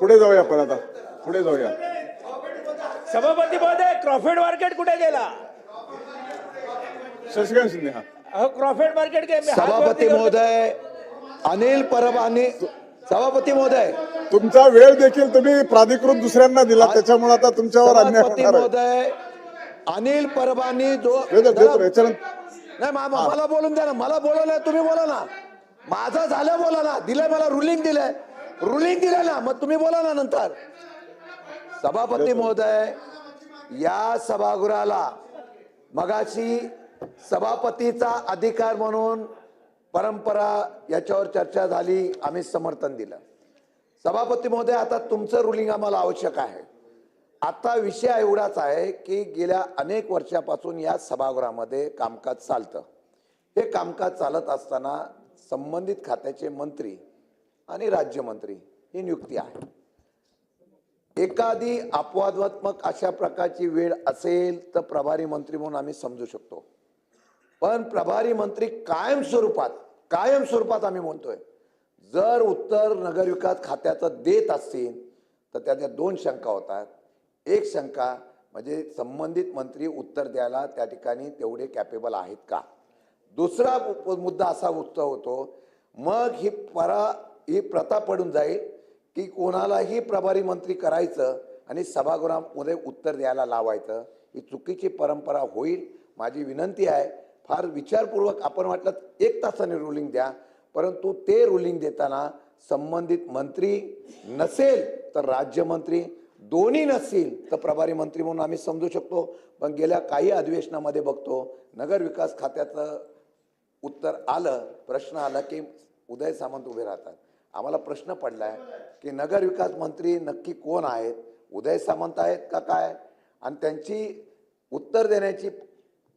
पुढे जाऊया पण आता. पुढे जाऊया. सभापती महोदय क्रॉफेड मार्केट कुठे गेला? शशिकांत शिंदे हा. अहो क्रॉफेड मार्केट सभापती. महोदय अनिल परब आणि सभापती महोदय. तुमचा वेळ देखील तुम्ही प्राधिकृत दुसऱ्यांना दिला त्याच्यामुळे आता तुमच्यावर अन्याय महोदय अनिल परबांनी जो नाही मला बोलून द्या ना मला बोलवलंय तुम्ही बोला ना. माझं झालं बोला ना दिलंय मला रुलिंग दिलंय. रुलिंग दिला ना मग तुम्ही बोला ना नंतर. सभापती महोदय या सभागृहाला मगाशी सभापतीचा अधिकार म्हणून परंपरा याच्यावर चर्चा झाली आम्ही समर्थन दिलं. सभापती महोदय आता तुमचं रुलिंग आम्हाला आवश्यक आहे. आता विषय एवढाच आहे की गेल्या अनेक वर्षापासून या सभागृहामध्ये कामकाज चालतं. हे कामकाज चालत असताना संबंधित खात्याचे मंत्री आणि राज्यमंत्री ही नियुक्ती आहे. एखादी अपवादात्मक अशा प्रकारची वेळ असेल तर प्रभारी मंत्री म्हणून आम्ही समजू शकतो. पण प्रभारी मंत्री कायम स्वरूपात कायम स्वरूपात आम्ही म्हणतोय जर उत्तर नगरविकास खात्याचं देत असतील तर त्याच्या दोन शंका होतात. एक शंका म्हणजे संबंधित मंत्री उत्तर द्यायला त्या ठिकाणी तेवढे कॅपेबल आहेत का? दुसरा मुद्दा असा उत्तर होतो मग ही परा ही प्रथा पडून जाईल की कोणालाही प्रभारी मंत्री करायचं आणि सभागृहामध्ये उत्तर द्यायला लावायचं. ही चुकीची परंपरा होईल माझी विनंती आहे. फार विचारपूर्वक आपण वाटलं एक तासाने रुलिंग द्या परंतु ते रुलिंग देताना संबंधित मंत्री नसेल तर राज्यमंत्री दोन्ही नसतील तर प्रभारी मंत्री म्हणून आम्ही समजू शकतो. पण गेल्या काही अधिवेशनामध्ये बघतो नगर विकास खात्याचं उत्तर आलं प्रश्न आला की उदय सामंत उभे राहतात. आम्हाला प्रश्न पडलाय की नगर विकास मंत्री नक्की कोण आहेत? उदय सामंत आहेत का काय? आणि त्यांची उत्तर देण्याची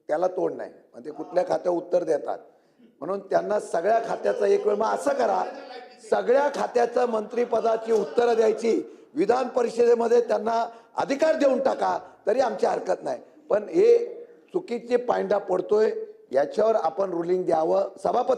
त्याला तोड नाही. म्हणजे कुठल्या खात्यावर उत्तर देतात? म्हणून त्यांना सगळ्या खात्याचा एक वेळ मग असं करा. सगळ्या खात्याचं मंत्रीपदाची उत्तरं द्यायची. विधान परिषदेमध्ये त्यांना अधिकार देऊन टाका. तरी आमची हरकत नाही. पण हे चुकीचे पायंडा पडतोय. याच्यावर आपण रुलिंग द्यावं. सभापती